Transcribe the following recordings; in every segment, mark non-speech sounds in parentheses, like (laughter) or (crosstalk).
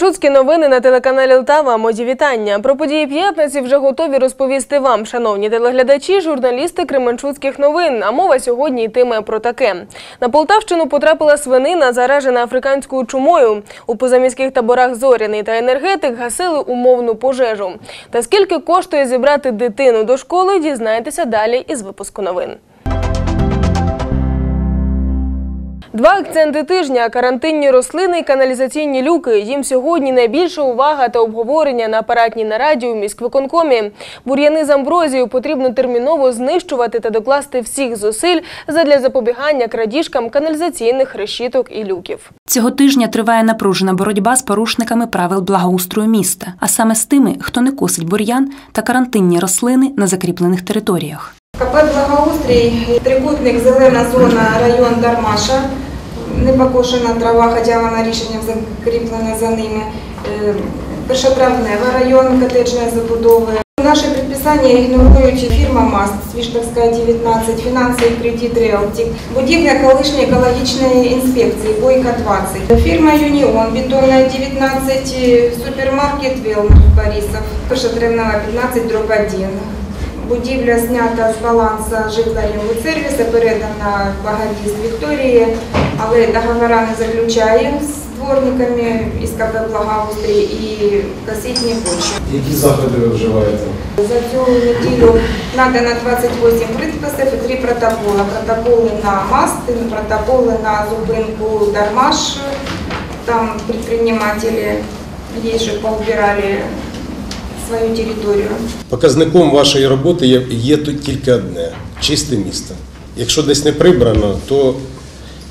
Кременчуцькі новини на телеканалі Лтава. Мої вітання. Про події п'ятниці вже готові розповісти вам, шановні телеглядачі, журналісти Кременчуцьких новин. А мова сьогодні йтиме про таке. На Полтавщину потрапила свинина, заражена африканською чумою. У позаміських таборах Зоряний та енергетик гасили умовну пожежу. Та скільки коштує зібрати дитину до школи, дізнаєтеся далі із випуску новин. Два акценти тижня карантинні рослини і каналізаційні люки. Їм сьогодні найбільша увага та обговорення на апаратній нараді у міськвиконкомі. Бур'яни з амброзією потрібно терміново знищувати та докласти всіх зусиль задля запобігання крадіжкам каналізаційних решіток і люків. Цього тижня триває напружена боротьба з порушниками правил благоустрою міста, а саме з тими, хто не косить бур'ян та карантинні рослини на закріплених територіях. КП «Благоустрій», трикутник «Зелена зона», район Дармаша. Не покошена трава, хоча вона рішенням закріплене за ними. Е, Першотравнева район котеджної забудови. Наші предписання ігнорують фірма МАСТ, Свіштовська 19, фінансовий кредит Реалтік, будівля колишньої екологічної інспекції, Бойка 20, фірма Юніон, бетонна 19, супермаркет Велмар Борисов, першотравнева 15, дроб 1. Будівля знята з балансу житлового сервісу, передана багатість Вікторії, але договори не заключає з дворниками із КП «Благоустрій» і косить не хоче. Які заходи ви вживаєте? За цю неділю надано 28 приписів і 3 протоколи. Протоколи на маст, протоколи на зупинку Дармаш. Там предприниматели є, що поубирали свою територію. Показником вашої роботи є, є тут тільки одне чисте місто. Якщо десь не прибрано, то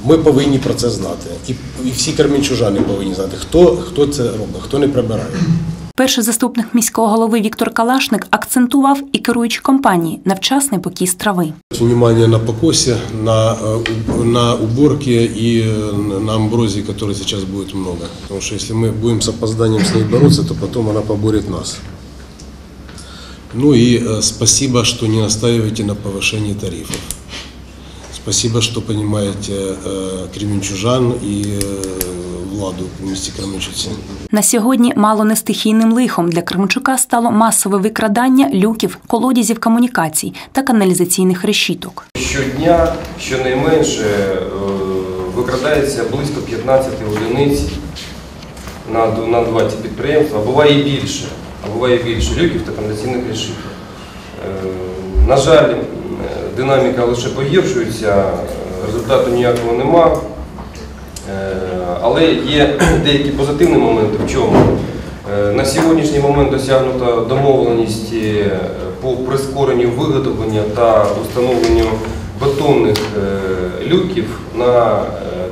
ми повинні про це знати. І, і всі кармінчужани повинні знати, хто, хто це робить, хто не прибирає. Перший заступник міського голови Віктор Калашник акцентував і керуючі компанії на вчасний покіс трави. Внимание на покосе, на, э, у- на уборке и э, на амброзии, которой сейчас будет много. Потому что если мы будем с опозданием с ней бороться, то потом она поборет нас. Ну и э, спасибо, что не настаиваете на повышении тарифов. Спасибо, что понимаете э, кременчужан и э, владу в місті Кременчуці. На сьогодні мало не стихійним лихом для Кременчука стало масове викрадання люків, колодязів комунікацій та каналізаційних решіток. Щодня, щонайменше, е, викрадається близько 15 одиниць на, д- на 20 підприємств, а буває і більше, а буває більше люків та кондиційних решіток. Е, На жаль, е, динаміка лише погіршується, результату ніякого нема. Е, Але є (clears throat) деякі позитивні моменти в чому. На сьогоднішній момент досягнута домовленість по прискоренню виготовлення та установленню бетонних люків на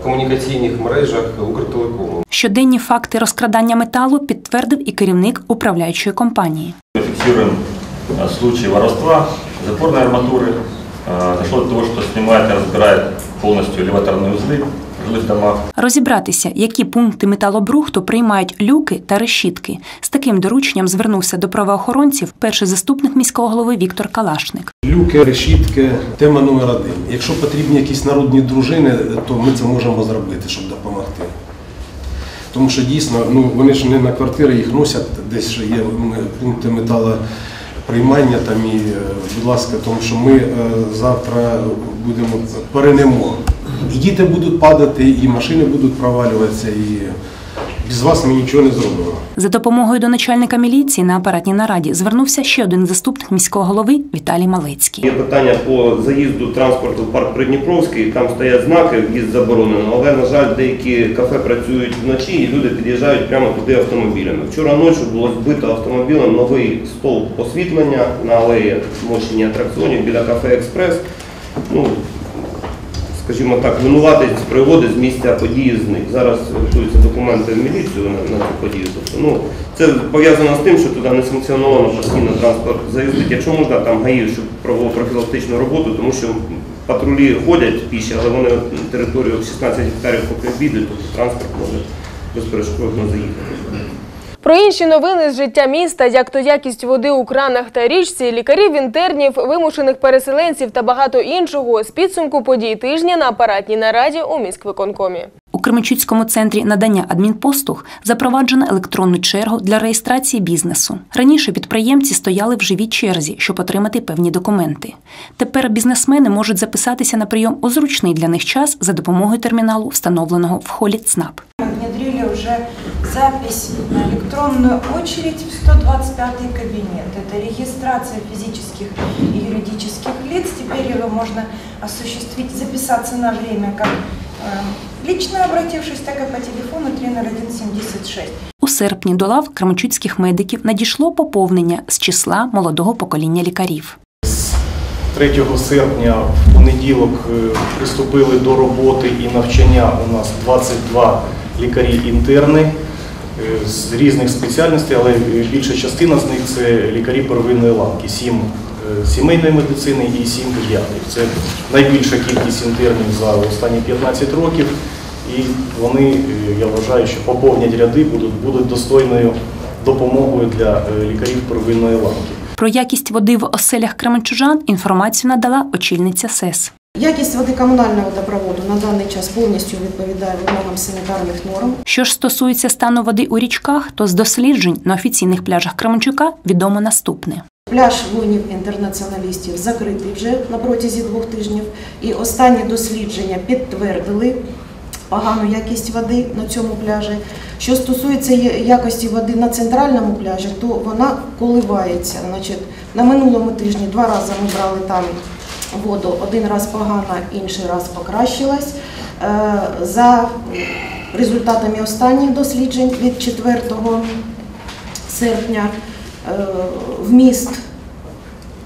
комунікаційних мережах Укртелекому. Щоденні факти розкрадання металу підтвердив і керівник управляючої компанії. Фиксируем э, случаи воровства, запорной арматуры. Э, Дошло до того, что снимает и разбирает полностью элеваторные узлы в жилых домах. Розібратися, які пункти металобрухту приймають люки та решітки. З таким дорученням звернувся до правоохоронців перший заступник міського голови Віктор Калашник. Люки, решітки, тема номер один. Якщо потрібні якісь народні дружини, то ми це можемо зробити, щоб допомогти. Тому що дійсно, ну вони ж не на квартири їх носять, десь є пункти металоприймання там і, е, будь ласка, тому що ми е, завтра будемо перенемо. І діти будуть падати, і машини будуть провалюватися, і без вас ми нічого не зробимо. За допомогою до начальника міліції на апаратній нараді звернувся ще один заступник міського голови Віталій Малецький. Є питання по заїзду транспорту в парк Придніпровський, там стоять знаки, в'їзд заборонено, але, на жаль, деякі кафе працюють вночі і люди під'їжджають прямо туди автомобілями. Вчора ночі було збито автомобілем новий стовп освітлення на алеї мощені атракціонів біля кафе Експрес. Ну, скажімо так, винуватець приводить з місця події зник. Зараз готуються документи в міліцію на, на цю подію. Тобто, ну, це пов'язано з тим, що туди не санкціоновано постійно транспорт заїздить. Якщо можна, там ГАІ, щоб проводив профілактичну роботу, тому що патрулі ходять піші, але вони територію 16 гектарів поки обійдуть, тобто транспорт може безперешкодно заїхати. Про інші новини з життя міста, як то якість води у кранах та річці, лікарів інтернів, вимушених переселенців та багато іншого з підсумку подій тижня на апаратній нараді у міськвиконкомі. У Кременчуцькому центрі надання адмінпослуг запроваджено електронну чергу для реєстрації бізнесу. Раніше підприємці стояли в живій черзі, щоб отримати певні документи. Тепер бізнесмени можуть записатися на прийом у зручний для них час за допомогою терміналу, встановленого в холі ЦНАП. внедрили уже запись на электронную очередь в 125 кабинет. Это регистрация физических и юридических лиц. Теперь его можно осуществить, записаться на время как э, лично обратившись, так и по телефону 30176. У серпні до лав кременчуцьких медиків надійшло поповнення з числа молодого покоління лікарів. 3 серпня в понеділок е, приступили до роботи і навчання у нас 22 лікарі-інтерни е, з різних спеціальностей, але більша частина з них це лікарі первинної ланки, 7 сімейної медицини і 7 педіатрів. Це найбільша кількість інтернів за останні 15 років. І вони, е, я вважаю, що поповнять ряди, будуть, будуть достойною допомогою для е, лікарів первинної ланки. Про якість води в оселях кременчужан інформацію надала очільниця СЕС. Якість води комунального водопроводу на даний час повністю відповідає вимогам санітарних норм. Що ж стосується стану води у річках, то з досліджень на офіційних пляжах Кременчука відомо наступне. Пляж воїнів інтернаціоналістів закритий вже на протязі двох тижнів. І останні дослідження підтвердили погану якість води на цьому пляжі. Що стосується якості води на центральному пляжі, то вона коливається. Значить, на минулому тижні два рази ми брали там воду, один раз погана, інший раз покращилась. Е, За результатами останніх досліджень від 4 серпня е, вміст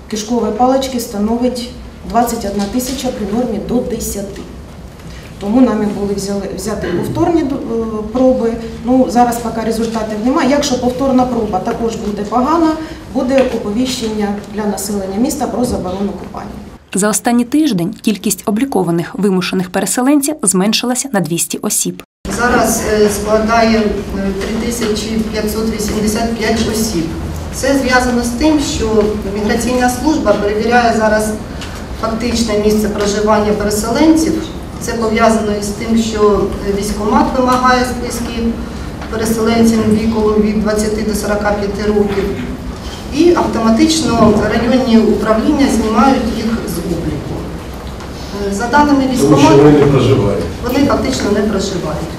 кишкової палички становить 21 тисяча при нормі до 10. Тому нами були взяли, взяти повторні е, проби. Ну, зараз поки результатів немає. Якщо повторна проба також буде погана, буде оповіщення для населення міста про заборону купання. За останній тиждень кількість облікованих вимушених переселенців зменшилася на 200 осіб. Зараз е, складає е, 3585 осіб. Це зв'язано з тим, що міграційна служба перевіряє зараз фактичне місце проживання переселенців. Це пов'язано із тим, що військкомат вимагає списки переселенців віком від 20 до 45 років. І автоматично районні управління знімають їх з обліку. Е, За даними Тому військкомату, вони вони фактично не проживають.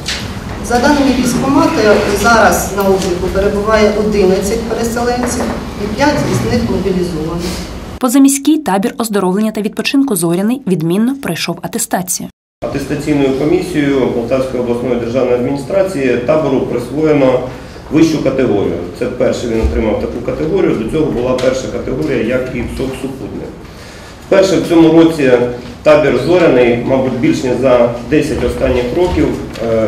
За даними військкомату, зараз на обліку перебуває 11 переселенців і 5 із них мобілізовані. Позаміський табір оздоровлення та відпочинку Зоряний відмінно пройшов атестацію. Атестаційною комісією Полтавської обласної державної адміністрації табору присвоєно вищу категорію. Це перший він отримав таку категорію. До цього була перша категорія, як і супутник. Вперше в цьому році табір Зоряний, мабуть, більш ніж за 10 останніх років е,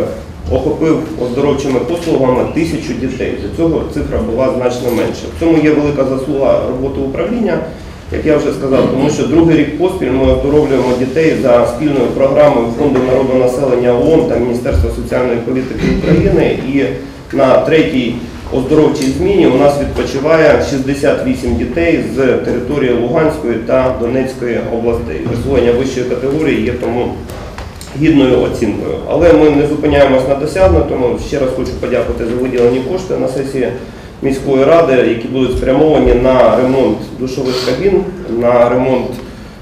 охопив оздоровчими послугами тисячу дітей. До цього цифра була значно менша. В цьому є велика заслуга роботи управління, як я вже сказав, тому що другий рік поспіль ми оздоровлюємо дітей за спільною програмою Фонду народного населення ООН та Міністерства соціальної політики України. І на третій оздоровчій зміні у нас відпочиває 68 дітей з території Луганської та Донецької областей. Присвоєння вищої категорії є тому гідною оцінкою. Але ми не зупиняємось на досягнутому. Ще раз хочу подякувати за виділені кошти на сесії міської ради, які будуть спрямовані на ремонт душових кабін, на ремонт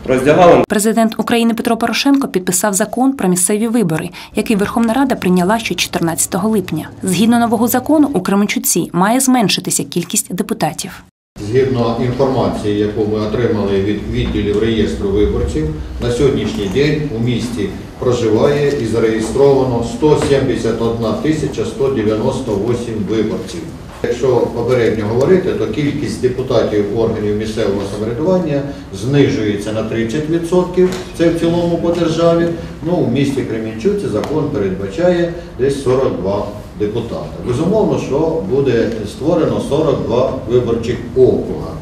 роздягалень. Президент України Петро Порошенко підписав закон про місцеві вибори, який Верховна Рада прийняла ще 14 липня. Згідно нового закону, у Кременчуці має зменшитися кількість депутатів. Згідно інформації, яку ми отримали від відділів реєстру виборців, на сьогоднішній день у місті проживає і зареєстровано 171 тисяча 198 виборців. Якщо попередньо говорити, то кількість депутатів органів місцевого самоврядування знижується на 30%, це в цілому по державі. Ну, у місті Кремінчуці закон передбачає десь 42 депутата. Безумовно, що буде створено 42 виборчих округа.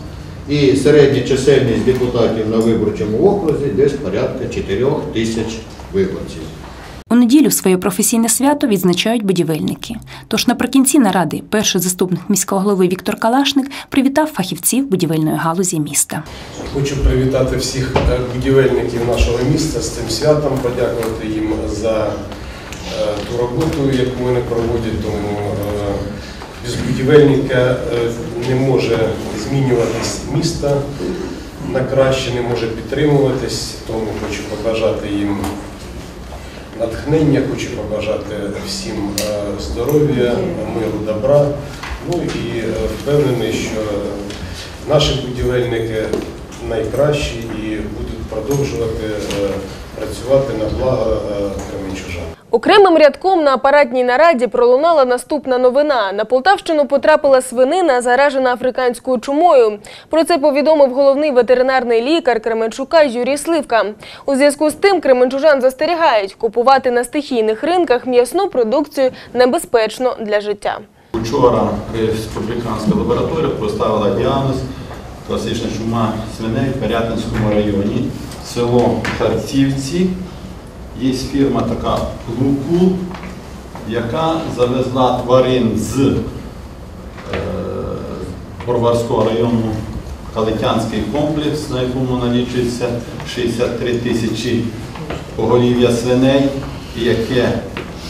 І середня чисельність депутатів на виборчому окрузі десь порядка 4 тисяч виборців. У неділю своє професійне свято відзначають будівельники. Тож наприкінці наради перший заступник міського голови Віктор Калашник привітав фахівців будівельної галузі міста. Хочу привітати всіх е, будівельників нашого міста з цим святом, подякувати їм за е, ту роботу, яку вони проводять. Тому е, без будівельника не може змінюватись місто на краще, не може підтримуватись. Тому хочу побажати їм натхнення, хочу побажати всім е, здоров'я, миру, добра. Ну і е, впевнений, що наші будівельники найкращі і будуть продовжувати е, працювати на благо кременчужан. Окремим рядком на апаратній нараді пролунала наступна новина. На Полтавщину потрапила свинина, заражена африканською чумою. Про це повідомив головний ветеринарний лікар Кременчука Юрій Сливка. У зв'язку з тим кременчужан застерігають, купувати на стихійних ринках м'ясну продукцію небезпечно для життя. Учора республіканська лабораторія поставила діагноз класична чума свиней в Пирятинському районі, село Харцівці. Є фірма така Лукул, яка завезла тварин з е, Броварського району Калитянський комплекс, на якому налічується 63 тисячі поголів'я свиней, яке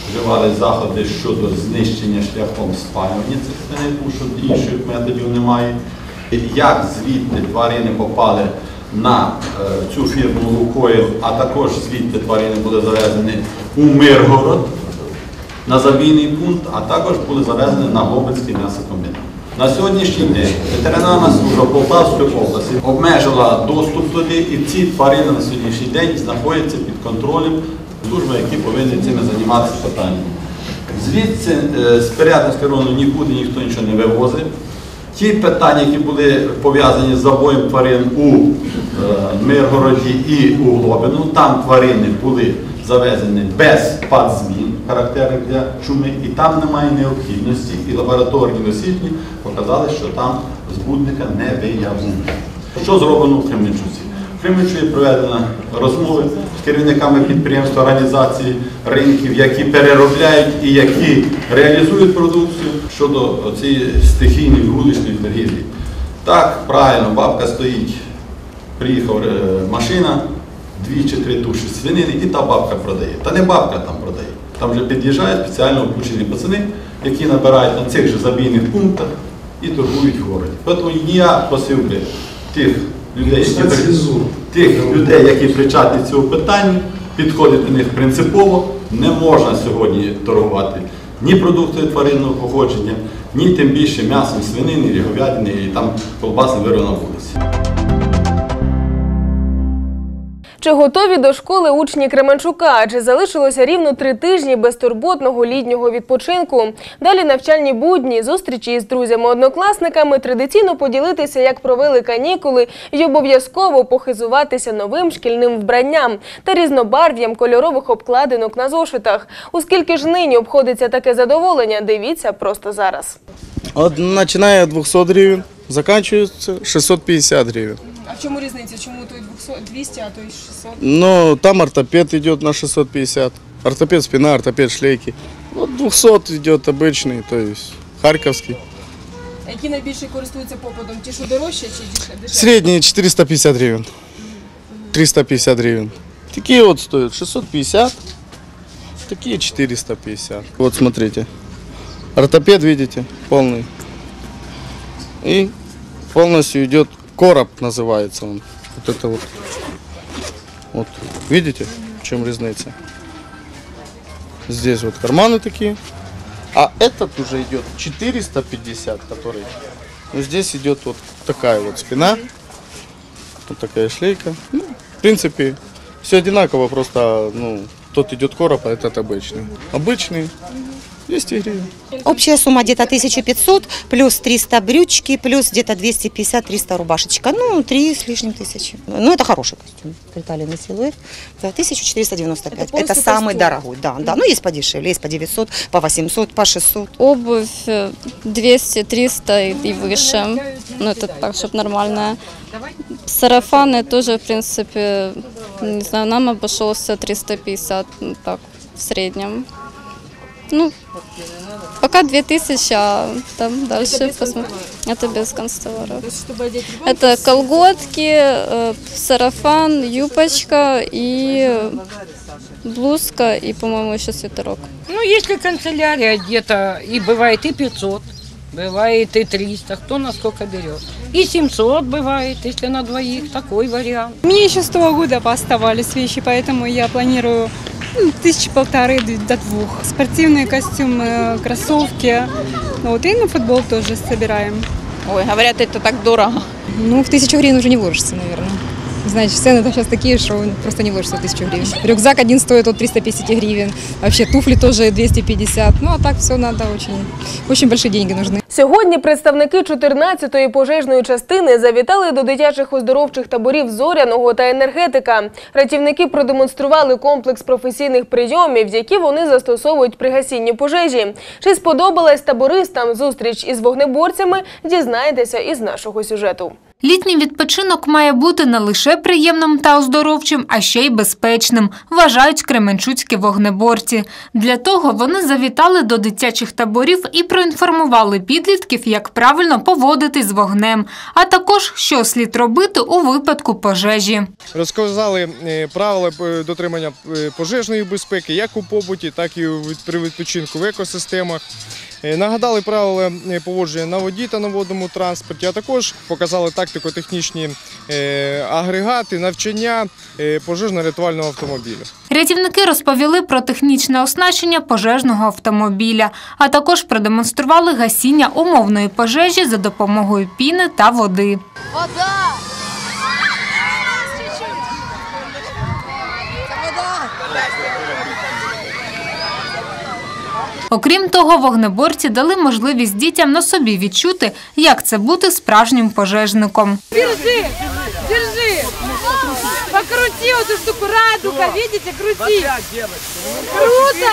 вживали заходи щодо знищення шляхом спалювання цих свиней, тому що інших методів немає. Як звідти тварини попали на е, цю фірму Лукойл, а також звідти тварини були завезені у Миргород на забійний пункт, а також були завезені на Гобицький м'ясокомбінат. На сьогоднішній день ветеринарна служба Полтавської області обмежила доступ туди, і ці тварини на сьогоднішній день знаходяться під контролем служби, які повинні цими займатися питаннями. Звідси е, з Пирятинського району нікуди ніхто нічого не вивозив. Ті питання, які були пов'язані з забоєм тварин у е, Миргороді і у Глобину, там тварини були завезені без падзмін, характерних для чуми, і там немає необхідності. І лабораторні дослідження показали, що там збудника не виявлено. Що зроблено в Кременчуці? В Кременчуці проведено розмови з керівниками підприємств, організацій, ринків, які переробляють і які реалізують продукцію щодо цієї стихійної вуличної торгівлі. Так, правильно, бабка стоїть, приїхала е, машина, дві чи три туші свинини, і та бабка продає. Та не бабка там продає. Там вже під'їжджають спеціально обучені пацани, які набирають на цих же забійних пунктах і торгують в городі. Тому я просив тих людей, які тих людей, які причетні цього питання, підходити до них принципово. Не можна сьогодні торгувати ні продуктами тваринного походження, ні тим більше м'ясом свинини, говядини і там колбаси вироблено на вулиці. Чи готові до школи учні Кременчука? Адже залишилося рівно три тижні безтурботного літнього відпочинку. Далі навчальні будні, зустрічі із друзями-однокласниками, традиційно поділитися, як провели канікули, і обов'язково похизуватися новим шкільним вбранням та різнобарв'ям кольорових обкладинок на зошитах. Оскільки ж нині обходиться таке задоволення, дивіться просто зараз. От от 200 гривен, заканчивается 650 гривен. А в чому різниця? Чому той 200, а той 600? Но там ортопед идет на 650. Ортопед спина, ортопед шлейки. Вот 200 идет обычный, то есть харьковский. Які найбільше користуються попитом? Ті, що дорожче чи дешевше? Средние 450 гривен. 350 гривен. Такие вот стоят 650, такие 450. Вот смотрите. Ортопед, видите, полный. И полностью идет короб, называется он. Вот это вот. Вот, видите, в чем разница? Здесь вот карманы такие. А этот уже идет 450, который. Ну, здесь идет вот такая вот спина. Вот такая шлейка. Ну, в принципе, все одинаково, просто, ну, тот идет короб, а этот обычный. Обычный 200 гривен. Общая сумма где-то 1500, плюс 300 брючки, плюс где-то 250-300 рубашечка. Ну, 3 с лишним тысячи. Ну, это хороший костюм, приталенный силуэт. Да, 1495. Это, полностью самый костюм. дорогой, да, да. Ну, есть подешевле, есть по 900, по 800, по 600. Обувь э, 200-300 и и выше. Ну, это так, чтобы нормальная. Сарафаны тоже, в принципе, не знаю, нам обошелся 350. Ну, так, в среднем. Ну, пока 2000, а там дальше посмотрим. Это без констоваров. Это колготки, э, сарафан, юбочка и блузка и, по-моему, еще свитерок. Ну, если канцелярия где-то, и бывает и 500, бывает и 300, кто на сколько берет. И 700 бывает, если на двоих, такой вариант. Мне еще с того года пооставались вещи, поэтому я планирую ну, тысячи полторы до двух. Спортивные костюмы, кроссовки. Ну, Вот, и на футбол тоже собираем. Ой, говорят, это так дорого. Ну, в тысячу гривен уже не вложится, наверное. Знаете, цены там сейчас такие, что просто не вложится в тысячу гривен. Рюкзак один стоит от 350 гривен. Вообще туфли тоже 250. Ну, а так все надо очень, очень большие деньги нужны. Сьогодні представники 14-ї пожежної частини завітали до дитячих оздоровчих таборів Зоряного та енергетика. Рятівники продемонстрували комплекс професійних прийомів, які вони застосовують при гасінні пожежі. Чи сподобалась табористам зустріч із вогнеборцями? Дізнаєтеся із нашого сюжету. Літній відпочинок має бути не лише приємним та оздоровчим, а ще й безпечним, вважають кременчуцькі вогнеборці. Для того вони завітали до дитячих таборів і проінформували підлітків, як правильно поводитись з вогнем, а також що слід робити у випадку пожежі. Розказали е, правила е, дотримання е, пожежної безпеки як у побуті, так і при відпочинку в екосистемах. Е, Нагадали правила е, поводження на воді та на водному транспорті, а також показали тактико-технічні е, агрегати, навчання пожежно-рятувального автомобіля. Рятівники розповіли про технічне оснащення пожежного автомобіля, а також продемонстрували гасіння умовної пожежі за допомогою піни та води. Вода! Окрім того, вогнеборці дали можливість дітям на собі відчути, як це бути справжнім пожежником. Держи! Держи! Покрути эту штуку, радуга, бачите, крути! Круто!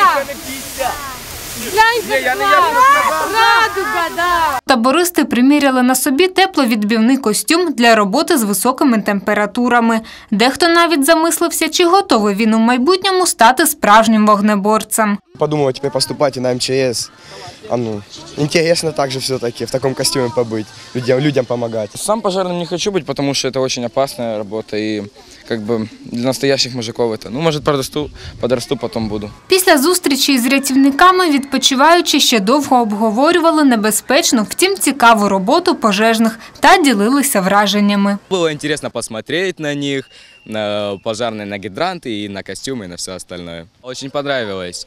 Глянь, как классно! Радуга, да! Табористи приміряли на собі тепловідбівний костюм для роботи з високими температурами. Дехто навіть замислився, чи готовий він у майбутньому стати справжнім вогнеборцем. Подумал теперь поступать и на МЧС. А ну, интересно также все-таки в таком костюме побыть, людям, людям помогать. Сам пожарным не хочу быть, потому что это очень опасная работа и как бы для настоящих мужиков это. Ну, может, подрасту, подрасту, потом буду. Після зустрічі з рятівниками відпочиваючи ще довго обговорювали небезпечну, втім цікаву роботу пожежних та ділилися враженнями. Было интересно посмотреть на них, на пожарные, на гидранты и на костюмы, и на все остальное. Очень понравилось.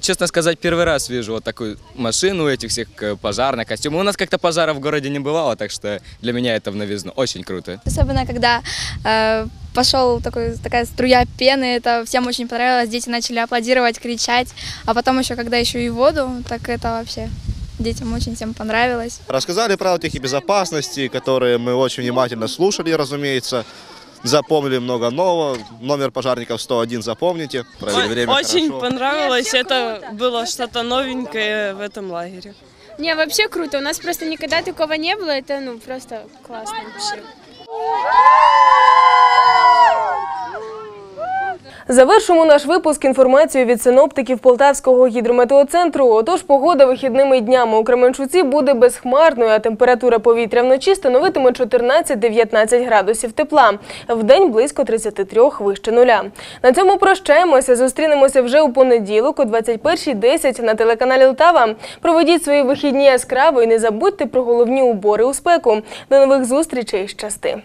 Честно сказать, первый раз вижу вот такую машину, этих всех э, пожарных костюмов. У нас как-то пожаров в городе не бывало, так что для меня это в новизну. Очень круто. Особенно, когда э, пошел такой, такая струя пены, это всем очень понравилось, дети начали аплодировать, кричать, а потом еще, когда еще и воду, так это вообще детям очень всем понравилось. Рассказали правила техники безопасности, которые мы очень внимательно слушали, разумеется. Запомнили много нового. Номер пожарников 101 запомните. Провели время Очень хорошо. понравилось, это было что-то новенькое в этом лагере. Не, вообще круто. У нас просто никогда такого не было. Это ну просто классно вообще. Завершимо наш випуск інформацією від синоптиків Полтавського гідрометеоцентру. Отож, погода вихідними днями у Кременчуці буде безхмарною, а температура повітря вночі становитиме 14-19 градусів тепла. Вдень близько 33 вище нуля. На цьому прощаємося. Зустрінемося вже у понеділок о 21.10 на телеканалі Лтава. Проведіть свої вихідні яскраво і не забудьте про головні убори у спеку. До нових зустрічей. Щасти!